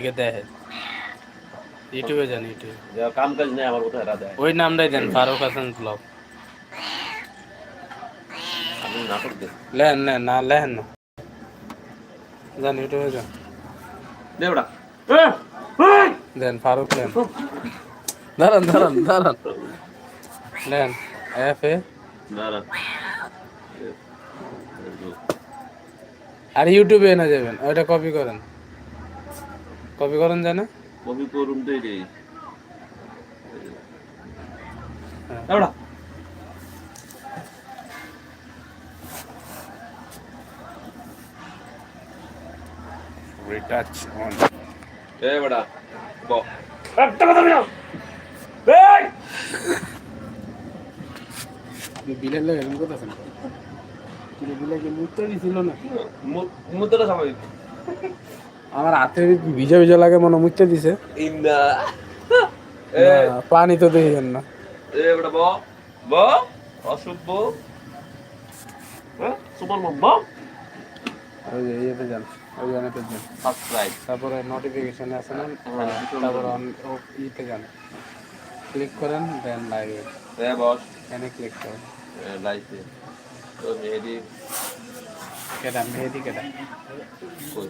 থেকে ইউটিউবে যান ইউটিউবে। কাম কাজ নেই আমার কোথায় রাধা। ওই নামটাই দেন ফারুক হাসান ব্লগ। আমি নাটক দেখ লেন না লেন না। যান ইউটিউবে যান। দেন ফারুক লেন দাঁড়ান দাঁড়ান দাঁড়ান। লেন এফ এ আর ইউটিউবে এনে যাবেন ওইটা কপি করেন। কপি করেন জানে? কবি করুন তো রে হ্যাঁ। Retouch on. এ বড়া ব। আপনি বিলের লাগে এরকম কথা আছেন কিন্তু বিলেকে মুখতে দিছিল না? মুদ্রা স্বাভাবিক। আমার হাতে ভিজা ভিজা লাগে মনে মুখতে দিছে। পানি তো দেখেন না। হ্যাঁ সুপার ওই যে ইয়েতে যান ওই জানাতে যান। সাবস্ক্রাইব তারপরে নোটিফিকেশন আছে না? হ্যাঁ, তারপরে on- ও ইতে যান। ক্লিক করেন দেন লাইভে বস। ক্লিক করেন। তো মেহেদি কেটা মেহেদি কেটা কই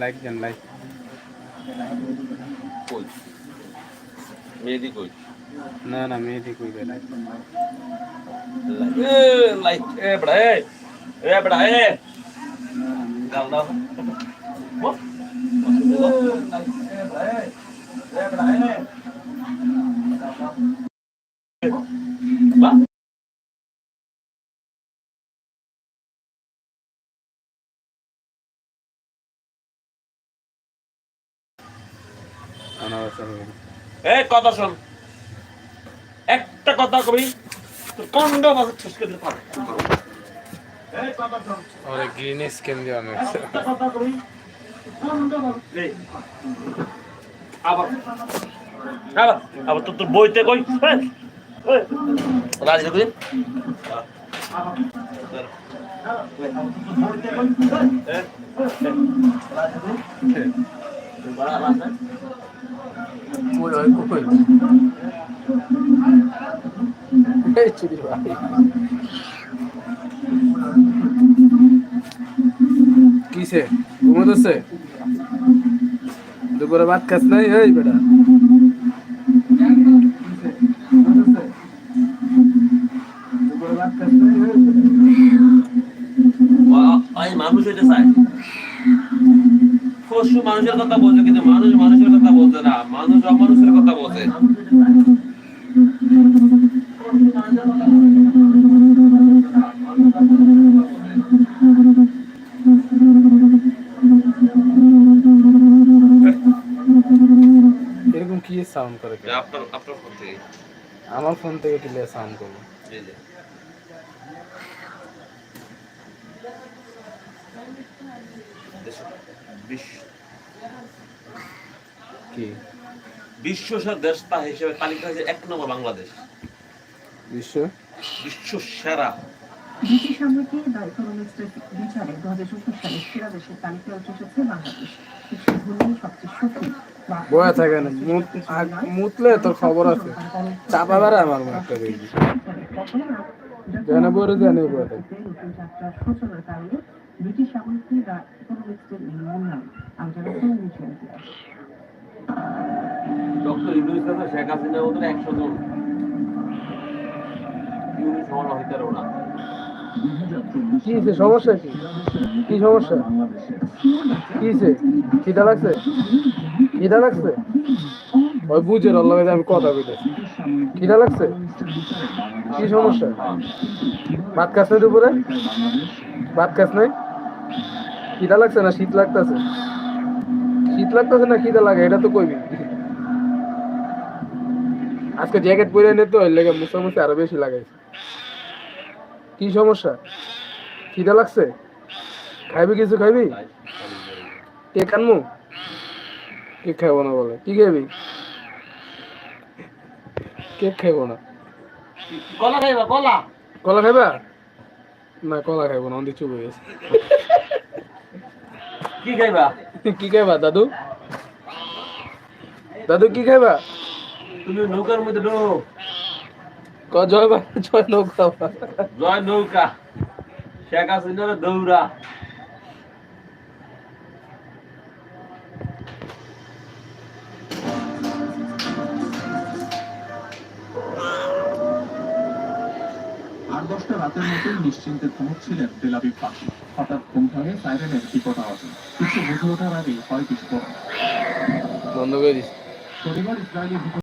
লাইক দেন লাইক কই মেহেদি কই না না মেহেদি কইবে লাইক এ লাইট এ বড়া এ এ বড়া এ দাও দাও বো লাইট এ বড়া এ এ বড়া এ অনাবসর এ কথা শোন। একটা কথা কবি তোর কন্ড দিতে পারে। এই গ্রিন স্ক্যান দেওয়া হয়েছে একটা কথা কবি এই আবার। আবার আবার তোর তোর বইতে কই? এই, এই, রাজি ওই ওই কই এই চুরি ভাই কিসে ঘুমোতেছে দুপুরে ভাত খাস নাই এই বেটা দুপুরে ভাত খাস নাই আমি মানুষ হইতে চাই পশু মানুষের কথা বোঝে কিন্তু মানুষ মানুষের কথা বোঝে না। মানুষ অমানুষের কথা বোঝে এরকম কি সাউন্ড করে আপনার আপনার ফোন থেকে। আমার ফোন থেকে দিলে সাউন্ড করব বিশ্ব- কি? বিশ্ব সেরা দেশ হিসেবে তালিকা হয়েছে এক নম্বর বাংলাদেশ। বিশ্ব? বিশ্ব সেরা ব্রিটিশ সাম্রাজ্যে দ্য বিচারে দু হাজার চব্বিশ সালে সেরা দেশের তালিকায় উঠে এসেছে বাংলাদেশ। সবচেয়ে সুখী বয়া থাকে না। মুতলে তোর খবর আছে। চাপা বেড়া আমার একটা দেখবি। থাকে। ব্রিটিশ সাম্রাজ্যে দ্য ইকোনমিস্টের নির্মূল নাম আন্তর্জাতিক মিশন ডক্টর ইউনুস কাছে শেখ হাসিনার মতন একশো জন। ইউনুস হইতে না হয়েছে? সমস্যা কি? কি সমস্যা? কি হয়েছে? খিদা লাগছে? খিদা লাগছে? ওই বুঝে রল্লা আমি কথা কইতেছি খিদা লাগছে? কি সমস্যা? ভাত খাস নাই দুপুরে? ভাত খাস নাই? খিদা লাগছে না? শীত লাগতেছে। শীত লাগতেছে না? খিদা লাগে এটা তো কইবি। আজকে জ্যাকেট পরে এনে তো লেগে মুসা মুসে আরও বেশি লাগাইছে। কি সমস্যা? খিদা লাগছে? খাইবি কিছু খাইবি? কেক আনমু? কেক খাইবো না বলে। কি খাইবি? কেক খাইবো না। কলা খাইবা কলা। কলা খাইবা? না কলা খাইবো না অনেক চুপ হয়ে গেছে। কি খাইবা? কি খাইবা দাদু? দাদু কি খাইবা? তুমি নৌকার মধ্যে ঢোক। ক জয় বা জয় নৌকা। জয় নৌকা। শেখ হাসিনার দৌড়া রাতের মতো নিশ্চিন্তে ঘুমোচ্ছিলেন তেলাবিব পাখি হঠাৎ ঘুম ভাঙে সাইরেনের বিকট আওয়াজে কিছু বুঝে ওঠার আগে হয় বিস্ফোরণ বন্ধ করে দিস। শনিবার ইসরায়েলি